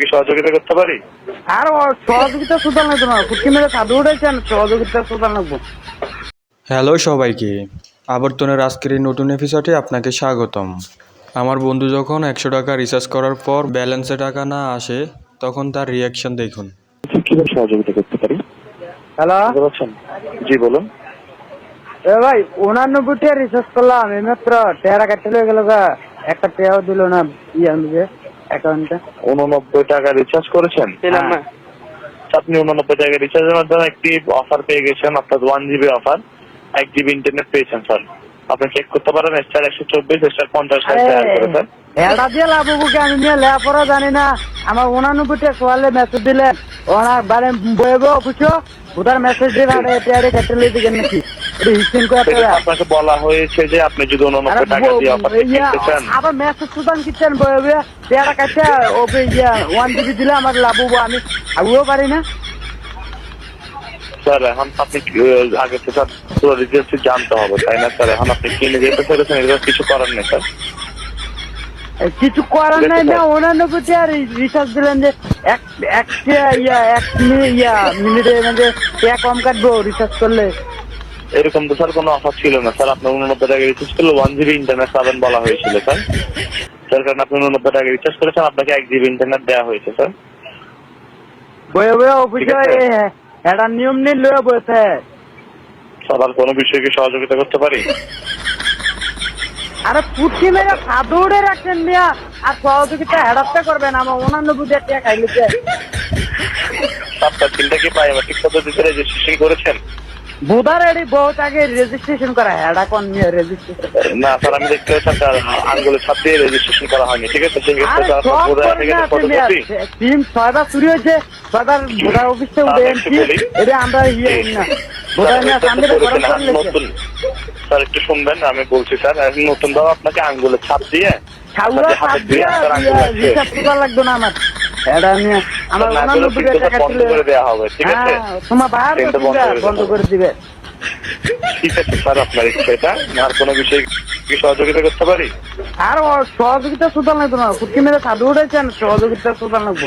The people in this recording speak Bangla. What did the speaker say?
কি সহযোগিতা করতে পারি? আর সহযোগিতা সুদান লাগতো না। ফুটকি মেরে সাধু উঠেছেন সহযোগিতা সুদান লাগবো। হ্যালো সবাইকে আবর্তনের আজকের এই নতুন এপিসোডে আপনাকে স্বাগতম। আমার বন্ধু যখন একশো টাকা রিচার্জ করার পর ব্যালেন্সে টাকা না আসে তখন তার রিয়াকশন দেখুন। কীভাবে সহযোগিতা করতে পারি? হ্যালো? জি বলুন। এ ভাই উনানব্বই টাকা রিচার্জ করলাম এইমাত্র টেরা কাটতে হয়ে গেল একটা টেয়াও দিল না ইয়ে নিজে উননব্বই টাকা রিচার্জ করেছেন? হ্যাঁ। আপনি উননব্বই টাকা রিচার্জের মাধ্যমে একটি অফার পেয়ে গেছেন অর্থাৎ ওয়ান জিবি অফার এক জিবি ইন্টারনেট পেয়েছেন স্যার আপনি চেক করতে পারেন স্টার একশো চব্বিশ স্টার পঞ্চাশ করে স্যার এটা দিয়ে লাভ আমি নিয়ে লেখাপড়া জানি না। আমার টাকা সোয়ালে মেসেজ দিলে ওনার বারে বয়ে অফিসও ওটার মেসেজ দিয়ে নাকি এটা সেটা তো আপনাকে বলা হয়েছে যে আপনি যদি টাকা দিয়ে অফার কিনতে চান। আবার মেসেজ সুদান বয়ে টেয়ারা কাটতে ওপে ইয়া ওয়ান জিবি দিলে আমার লাভ হব আমি। আগুও পারি না। স্যার এখন আপনি আগে থেকে পুরো ডিটেলস জানতে হবে তাই না স্যার? এখন আপনি কিনে যেতে কিছু করার নেই স্যার। কিছু করার নাই না উনানব্বই টাকা রিচার্জ দিলেন যে এক এক টা- ইয়া এক মিনিট ইয়া মিনিটে মানে টাকা কম কাটবো রিচার্জ করলে। এরকম তো স্যার কোনো অফার ছিল না। স্যার আপনার উননব্বই টাকা রিচার্জ করলে ওয়ান জিবি ইন্টারনেট পাবেন বলা হয়েছিল স্যার। স্যার কারণ আপনি উননব্বই টাকা রিচার্জ করেছেন আপনাকে এক জিবি ইন্টারনেট দেওয়া হয়েছে স্যার। বয়ে বয়ে অফিসে। একটা নিয়ম নিয়ে লয়ে বসে। স্যার আর কোনো বিষয়ে কি সহযোগিতা করতে পারি? আরে পুঁথি মেরে সাধু উড়ে রাখছেন মিয়া আর সহযোগিতা হেডাতে করবেন, আমার অন্যান্য টাকা খাইলেছে। আপনার চিন্তা কি বায়োমেট্রিক পদ্ধতিতে রেজিস্ট্রেশন করেছেন? বুধার এডি বহুত আগে রেজিস্ট্রেশন করা হেডা কোন নিয়ে রেজিস্ট্রেশন না স্যার আমি দেখতে আঙ্গুলে ছাপ দিয়ে রেজিস্ট্রেশন করা হয়নি ঠিক আছে? সেক্ষেত্রে আরে স্যার আপনার সব পুরো থেকে না আছে টিম ছয়বার চুরি হয়েছে ছয়বার ভোটার অফিসে উঠে এটা আমরা ইয়ে না ভোটার নিয়ে সামনে করে নতুন। স্যার একটু শুনবেন আমি বলছি স্যার নতুন ভাবে আপনাকে আঙ্গুলে ছাপ দিয়ে সাত দিয়ে আপনার আঙ্গুল আছে। লাগতো না আমার। এটা নিয়ে আমার না করে উনানব্বই ফিরতে টাকা বন্ধ ছিল করে দেওয়া হবে ঠিক আছে? হ্যাঁ তোমার বাইরে ট্রেনটা বন্ধ করে বন্ধ দেবো। করে দিবে। ঠিক আছে স্যার আপনার ইচ্ছা আর কোনো বিষয়ে কি সহযোগিতা করতে পারি? আর সহযোগিতা সুদান লাগতো না। ফুটকি মেরে সাধু উঠেছেন সহযোগিতা সুতাল লাগবো।